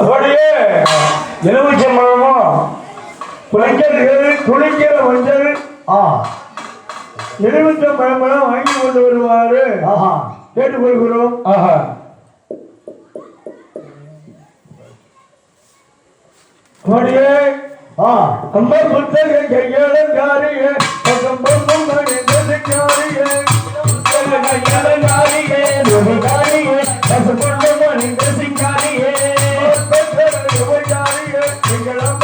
அப்படியே எலுமிச்சம்பழமும் குளிக்கிறது குளிக்கிற மஞ்சள். ஆ. எலுமிச்சம்பழமெல்லாம் வாங்கி கொண்டு வருவாரு. கேட்டுக்கொள்கிறோம். ஆஹா. அப்படியே ஆ. அம்மா புத்தக கையாளங்காரியே பக்கம் பக்கம் ருபகாரியே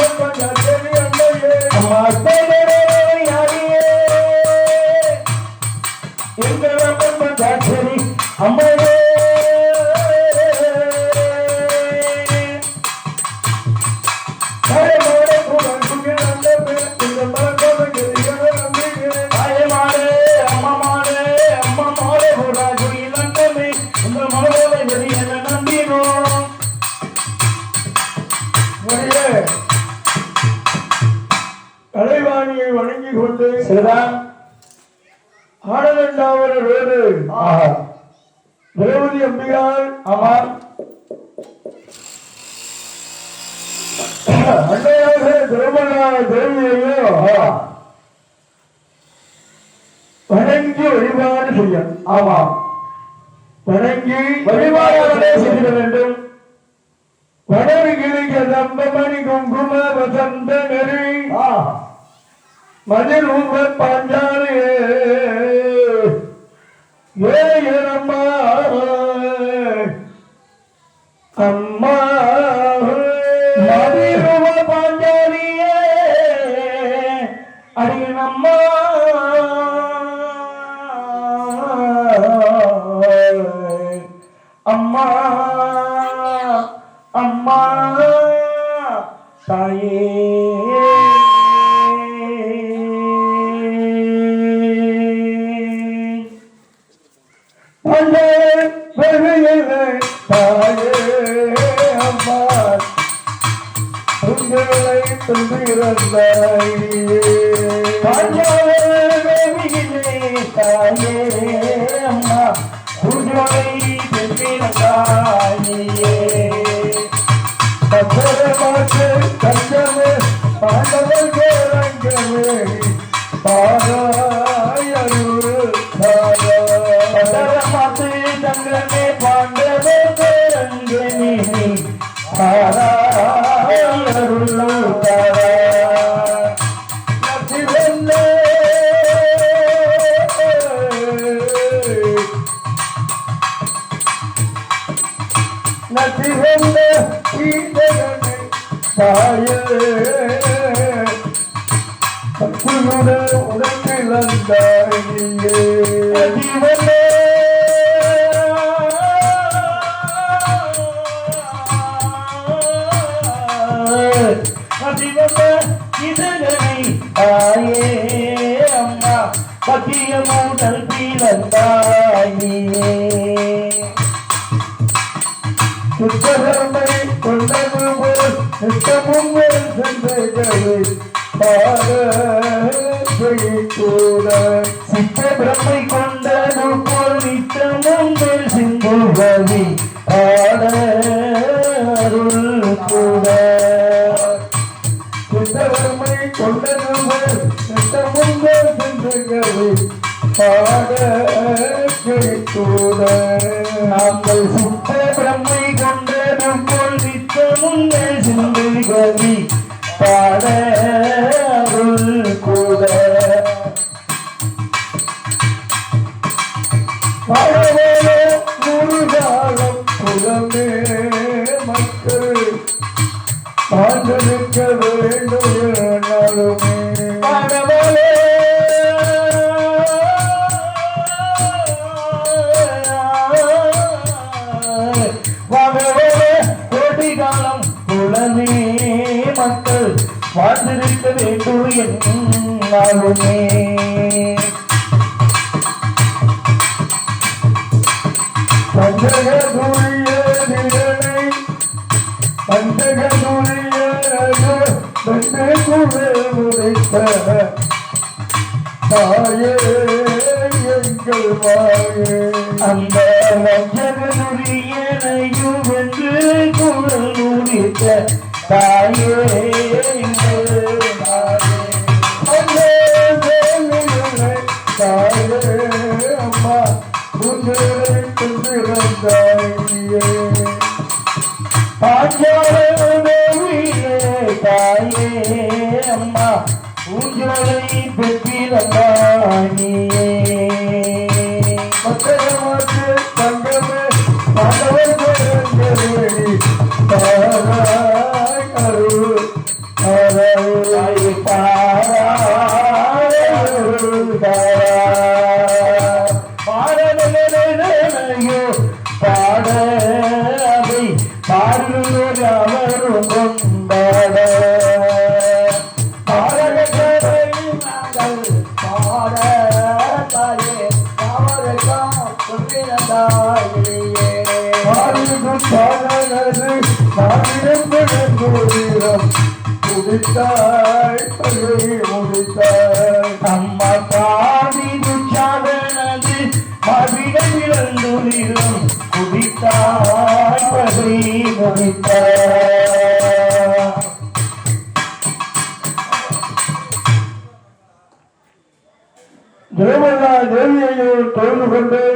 மதில் உங்க பாஞ்சாலியே அண்ணே தாயே அம்மா. உங்களை தாயே அம்மா. நசிவந்த ஈடகனை தாயே. உடம்பிழந்தாயே நசிவந்த தாயே அம்மா பத்தியமூடல் நித்தமும் சிந்துகவி ஆட அருள் கூட சித்தவர்மை கொண்ட நம்பர் சித்தமுங்கள் சிந்துகளை பாட கூட நாங்கள் சித்த பிரம்மை வாழ்ந்திருக்க வேண்டும் என்னாலுமே பஞ்சக துரிய தாயே எங்கள் வாயே அந்த வஞ்சகனுரியனையும் என்று குரல் முடித்த தாயே. கொண்டிருந்தாயே மாறிடும் பாடலது மாறிடம் துச்சாதனது மவிடம் பகை தேவல்லா தொழுது கொண்டு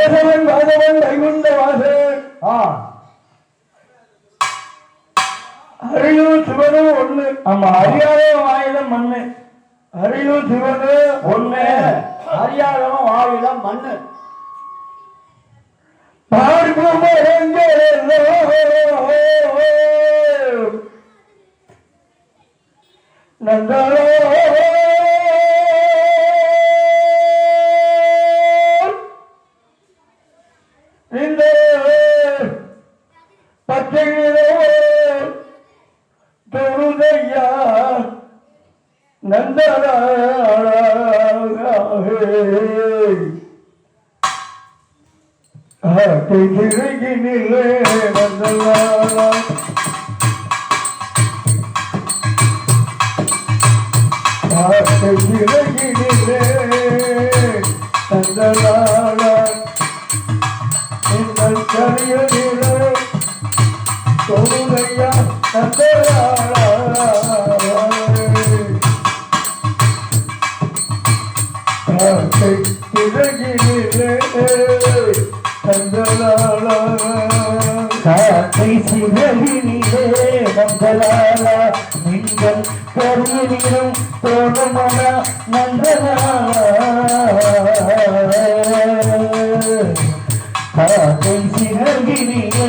தேவன் வாதவன் வைகுண்ட வாசன் அரியும் சிவனும் ஒண்ணு. ஆமா அறியாத வாயிலம் மண்ணு. அரியும் சிவனு ஒண்ணு. அறியாதவன் வாயிலம் மண்ணு. பார்க்கும் நந்தனோ ஆட்டை கிழகினிலே நந்தலாலா இந்த கரியனிலே தொழுதையா நந்தலாலா ஆட்டை கிழகினிலே நந்தலாலா நீங்கள் கருவிலும் தோணுமன நந்தனாலா காக்கை சிவகினிலே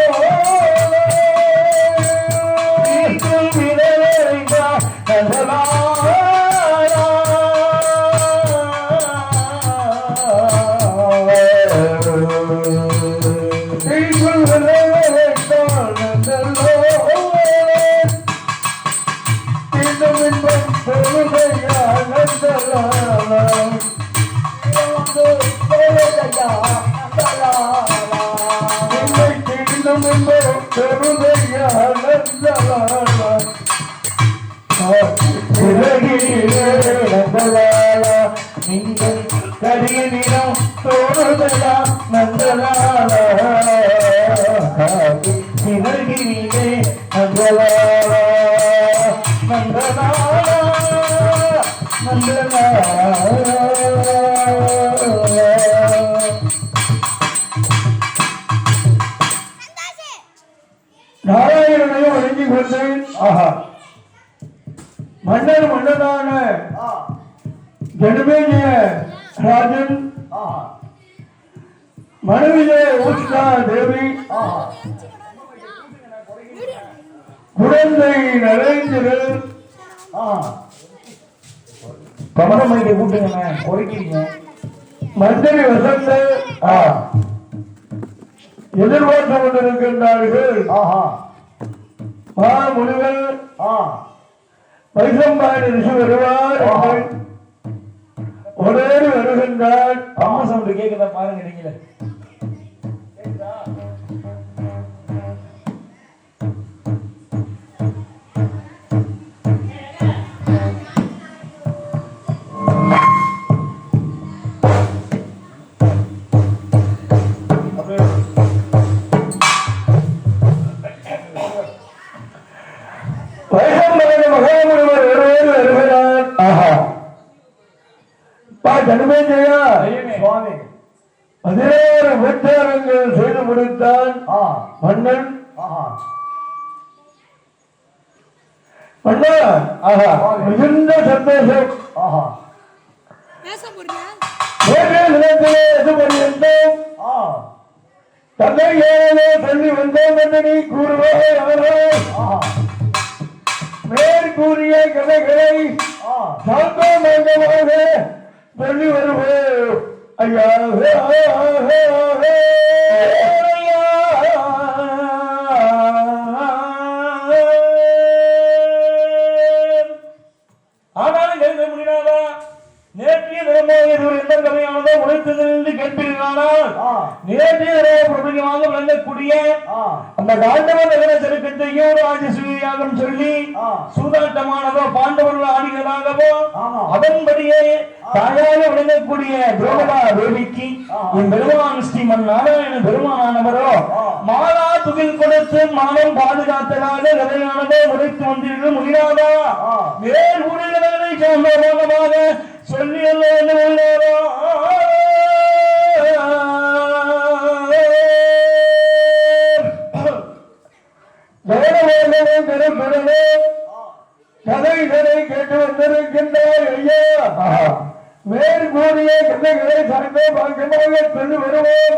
Canım ya lan நாராயணனை வணங்கி கொண்டேன். ஆஹா. மன்னர் மன்னனான ஜனமேஜய ராஜன் மனைவியே உஷ்ணா தேவி. குழந்தை நரேந்திரன். கமலமைக்கு கூட்டுங்க பொறுக்கிறீங்க மந்திரி வசந்த. எதிர்பார்த்து கொண்டிருக்கின்றார்கள். மா முனிவர். வைசம்பாடி ரிஷி வருவார் ஒரேடி வருகின்றார். சவுண்ட் கேக்குதா பாருங்க நீங்களே ஆஹா. மிகுந்த சந்தோஷம். பரியந்தம் தந்தை ஏழே சொல்லி வந்தோம் என்று நீ கூறுவாய் ஆனால் மேற்கூறிய கதைகளை மாலா துகில் கொடுத்து மானம் பாதுகாத்ததாக கதையானதோ உழைத்து வந்தீர்கள். முடியாதா மேல் உரைகளை சொந்தமாக சொல்லி உள்ளாரோ கதைகளை கேட்டு வந்திருக்கின்றார் ஐயா. மேற்கூறிய கதைகளை சர்வே பாக்கியமாக சொல்லி வருவோம்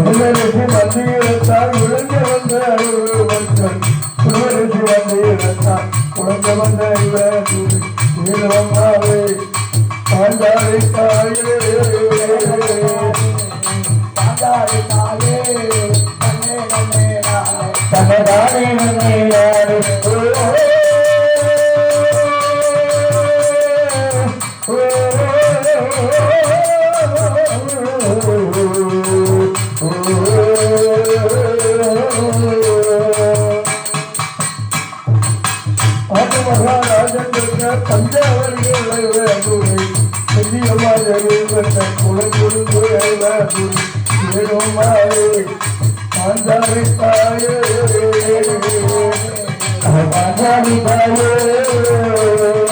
தனிரண்டி இரண்டி ராணி ஓ திருவரிசி வந்தியிடத்தால் விழுந்து வந்த அருள்வந்தன் திருவரிசி வந்தியிடத்தால் குழந்தை வந்த இவர் வீரவம்மாவே பாண்டாளி தாயே தனதானே நன்னே யாரு பெரியமாதரி வந்த குலகுருந்து வேண்டுரை ஏழுமாறு மாந்தாரி தாயே மாந்தாரி தாயே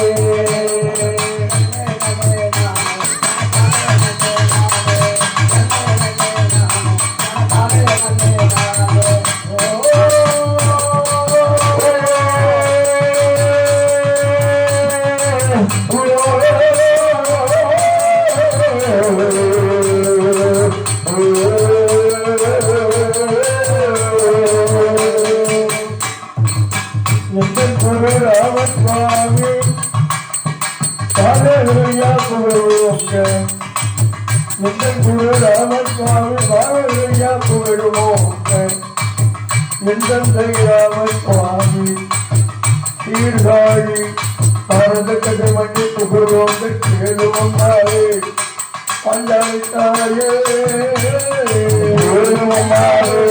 எங்கள் குரு ராமஸ்வாமி பாலகரியா புகழ்வோங்க எந்தந்தை ராமஸ்வாமி சீர்காழி பாரத கஜமணி புகழ்வோங்க கேளுவம்மாவே பஞ்சாயத்தாயே கேளுவம்மாவே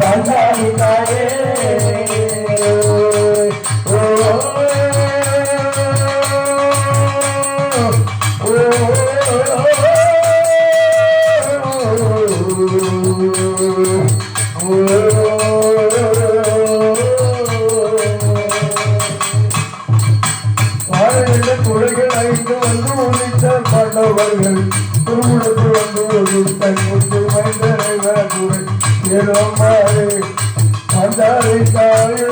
பஞ்சாயத்தாயே குலைகள் வந்து பண்ணவர்கள் பாண்டவர்கள் வந்து ஒழித்த முத்து மைந்தரை வேண்டுரை ஏழம்மாறு பந்தாரை தாயே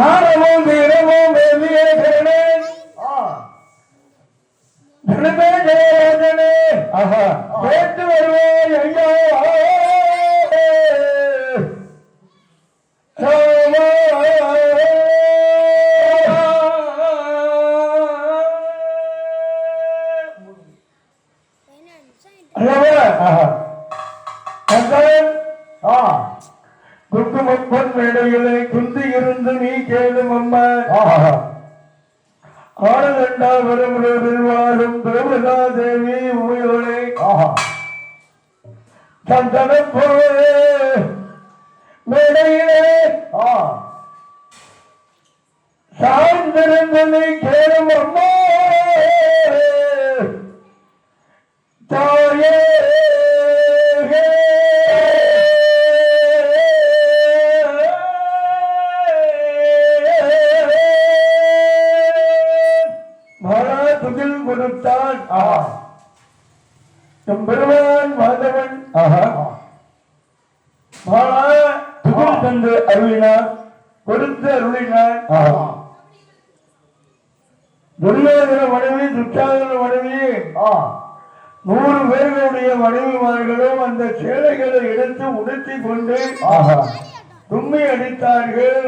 ஆரமும் வீரமும் வெவ்விய கருணன் தனமே ஜெயராஜனே ஆஹா. கேட்டு வருவேன் சார்ந்திருந்து கேளும் அம்மா. உடுத்தி கொண்டு தும்மி அடித்தார்கள்.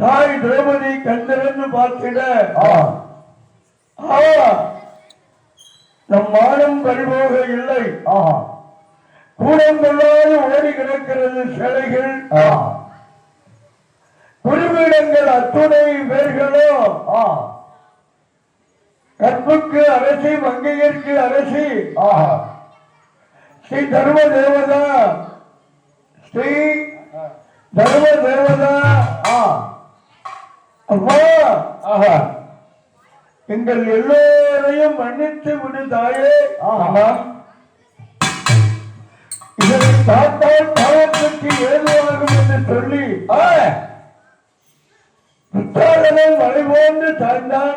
தாய் திரௌபதி கந்திரன்னு பார்த்திட. நம் மானம் பறிபோக இல்லை. கூடங்கொள்ளாது ஓடி கிடக்கிறது சிலைகள். குறிப்பீடங்கள் அத்துணை பேர்களும் கற்புக்கு அரசி மங்கையர்க்கு அரசி. ஸ்ரீ தர்ம தேவதா ஸ்ரீ தர்ம தேவதா அம்மா. எங்கள் எல்லோரையும் மன்னித்து விடு தாயே. இதனை பார்த்தால் பாவத்துக்கு ஏதுவாகும் என்று சொல்லி புத்தாளனை மலை போன்று சாய்ந்தான்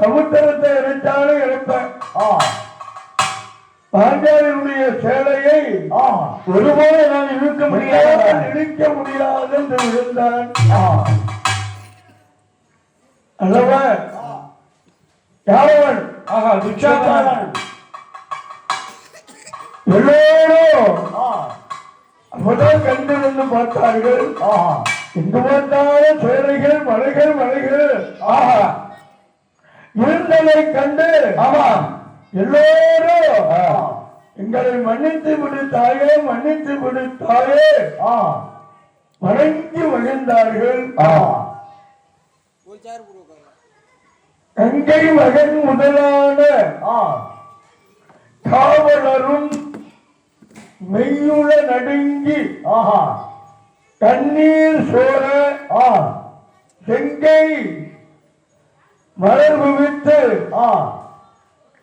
சமுத்திரத்தை இறைச்சாலும் இறைப்பேன். பாஞ்சாலியுடைய சேலையை ஒருபோது நான் இழுக்க முடியாது. இழுக்க முடியாது என்று விழுந்தான். அல்லவா யாரவன் ஆஹா துச்சாதனன். எல்லோரும் முதல் கண்டு வந்து பார்த்தார்கள். இங்கு வந்தாலும் சேலைகள் மலைகள் மலைகள். ஆஹா. இருந்ததை கண்டு ஆமா. எல்லோரும் எங்களை மன்னித்து விடு தாயே மன்னித்து விடு தாயே ஆ. வணங்கி மகிழ்ந்தார்கள் கங்கை மகன் முதலான காவலரும் மெய்யுள நடுங்கி ஆஹா. கண்ணீர் சோழ ஆ. செங்கை மலர் குவித்து ஆ.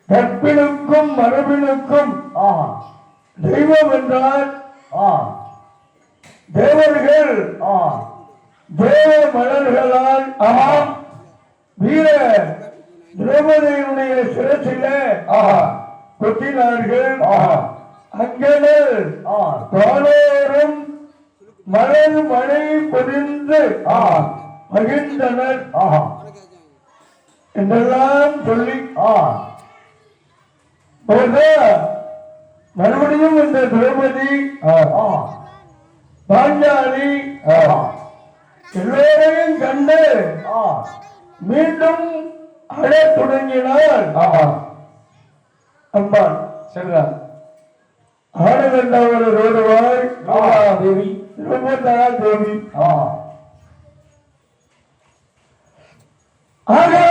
கற்பினுக்கும் மரபினுக்கும் தெய்வம் என்றால் தேவர்கள் ஆ. தேவ மலர்களால் ஆமாம் வீர திரௌபதியினுடைய சிரசிலே ஆஹா கொட்டினார்கள். ஆ. பாலோரும் மலர் மழை பொழிந்து ஆ. மகிழ்ந்தனர். என்றெல்லாம் சொல்லி ஆ. மறுபடியும் இந்த திரௌபதி பாஞ்சாலி எல்லோரையும் கண்டு மீண்டும் அழத் தொடங்கினாள் ஆஹா அம்பாள் சரிதான் ஆனந்தவர் ரோடுவாய் ஆஹா தேவி திருமந்தா தேவி ஆகா